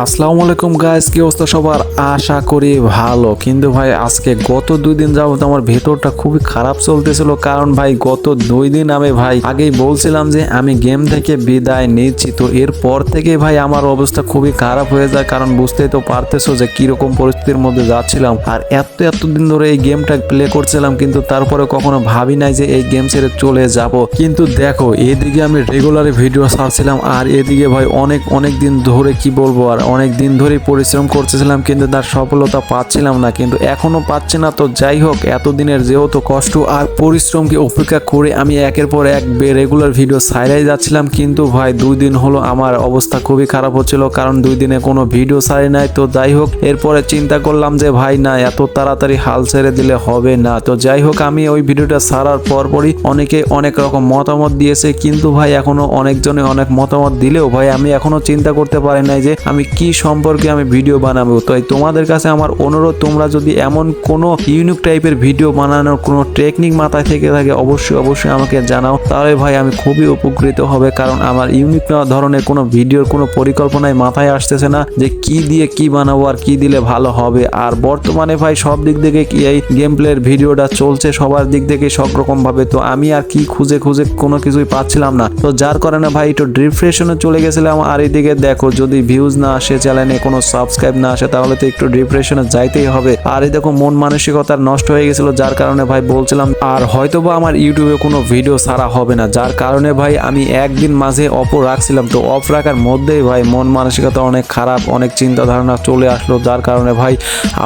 আসসালামু আলাইকুম গাইস কি অবস্থা সবার? আশা করি ভালো। কিন্তু ভাই, আজকে গত দুই দিন যাবত আমার ভেতরটা খুবই খারাপ চলতেছিল। কারণ ভাই, গত দুই দিন আমি ভাই, আগেই বলছিলাম যে আমি গেম থেকে বিদায় নিচ্ছি। তো এরপর থেকে ভাই, আমার অবস্থা খুবই খারাপ হয়ে যায়। কারণ বুঝতেই তো পারতেছো যে কীরকম পরিস্থিতির মধ্যে যাচ্ছিলাম। আর এত এতদিন ধরে এই গেমটা প্লে করছিলাম, কিন্তু তারপরে কখনো ভাবি নাই যে এই গেম ছেড়ে চলে যাব। কিন্তু দেখো, এদিকে আমি রেগুলারই ভিডিও ছাড়ছিলাম। আর এদিকে ভাই, অনেক অনেক দিন ধরে কি বলব আর অনেক দিন ধরেই পরিশ্রম করতেছিলাম, কিন্তু তার সফলতা পাচ্ছিলাম না, কিন্তু এখনও পাচ্ছি না। তো যাই হোক, এতদিনের যেহেতু কষ্ট আর পরিশ্রমকে উপেক্ষা করে আমি একের পর এক রেগুলার ভিডিও ছাড়াই যাচ্ছিলাম, কিন্তু ভাই দুই দিন হলো আমার অবস্থা খুবই খারাপ হচ্ছিল, কারণ দুই দিনে কোনো ভিডিও ছাড়ি নাই। তো যাই হোক, এরপরে চিন্তা করলাম যে ভাই না, এত তাড়াতাড়ি হাল ছেড়ে দিলে হবে না। তো যাই হোক, আমি ওই ভিডিওটা ছাড়ার পরপরই অনেকে অনেক রকম মতামত দিয়েছে, কিন্তু ভাই এখনও অনেকজনে অনেক মতামত দিলেও ভাই আমি এখনও চিন্তা করতে পারি নাই যে আমি কি সম্পর্কে আমি ভিডিও বানাবো? তাই তোমাদের কাছে আমার অনুরোধ, তোমরা যদি এমন কোনো ইউনিক টাইপের ভিডিও বানানোর কোনো টেকনিক মাথায় থেকে থাকে, অবশ্যই অবশ্যই আমাকে জানাও। তাহলে ভাই, আমি খুবই উপকৃত হবে, কারণ আমার ইউনিক ধরনের কোনো ভিডিওর কোনো পরিকল্পনায় মাথায় আসতেছে না যে কি দিয়ে কি বানাবো আর কি দিলে ভালো হবে। আর বর্তমানে ভাই, সব দিক থেকে কি এই গেম প্লের ভিডিওটা চলছে সবার দিক থেকে সব রকম ভাবে তো আমি আর কি খুঁজে খুঁজে কোনো কিছুই পাচ্ছিলাম না। তো যার কারণে ভাই, একটু ডিপ্রেশনে চলে গেছিলাম, আর এদিকে দেখো যদি ভিউজ না আসে চ্যানেলে কোনো সাবস্ক্রাইব না আসে, তাহলে তো একটু ডিপ্রেশনে যাইতেই হবে। আর এই দেখো, মন মানসিকতা নষ্ট হয়ে গেছিল, যার কারণে ভাই বলছিলাম, আর হয়তোবা আমার ইউটিউবে কোনো ভিডিও ছাড়া হবে না। যার কারণে ভাই আমি একদিন মাঝে অফ রাখছিলাম, তো অফ রাখার মধ্যেই ভাই মন মানসিকতা অনেক খারাপ, অনেক চিন্তা ধারণা চলে আসলো, যার কারণে ভাই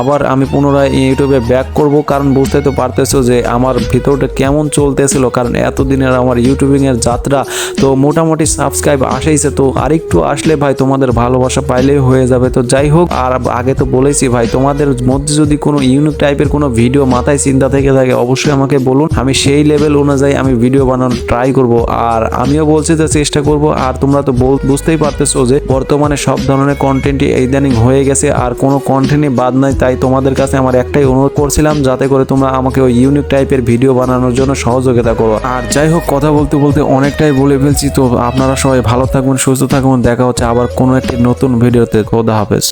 আবার আমি পুনরায় ইউটিউবে ব্যাক করব। কারণ বুঝতে তো পারতেছো যে আমার ভিতরটা কেমন চলতেছিল, কারণ এতদিনের আমার ইউটিউবিং এর যাত্রা তো মোটামুটি সাবস্ক্রাইব আসেইছে, তো আরেকটু আসলে ভাই তোমাদের ভালোবাসা পাইলেই হয়ে যাবে। তো যাই হোক, আর আগে তো বলেছি ভাই, তোমাদের মধ্যে যদি কোনো ইউনিক টাইপের কোনো ভিডিও মাথায় চিন্তা থেকে থাকে, অবশ্যই আমাকে বলুন। আমি সেই লেভেল অনুযায়ী আমি ভিডিও বানানোর ট্রাই করব। আর আমিও বলছি যে চেষ্টা করব, আর তোমরা তো বুঝতেই পারতেছো যে বর্তমানে সব ধরনের কন্টেন্টই ইদানিং হয়ে গেছে, আর কোনো কন্টেন্টই বাদ নাই। তাই তোমাদের কাছে আমার একটাই অনুরোধ করছিলাম, যাতে করে তোমরা আমাকে ওই ইউনিক টাইপের ভিডিও বানানোর জন্য সহযোগিতা করো। আর যাই হোক, কথা বলতে বলতে অনেকটাই বলে ফেলছি। তো আপনারা সবাই ভালো থাকবেন সুস্থ থাকবেন দেখা হচ্ছে আবার কোনো একটি নতুন ভিডিওতে খোদা হাফেজ।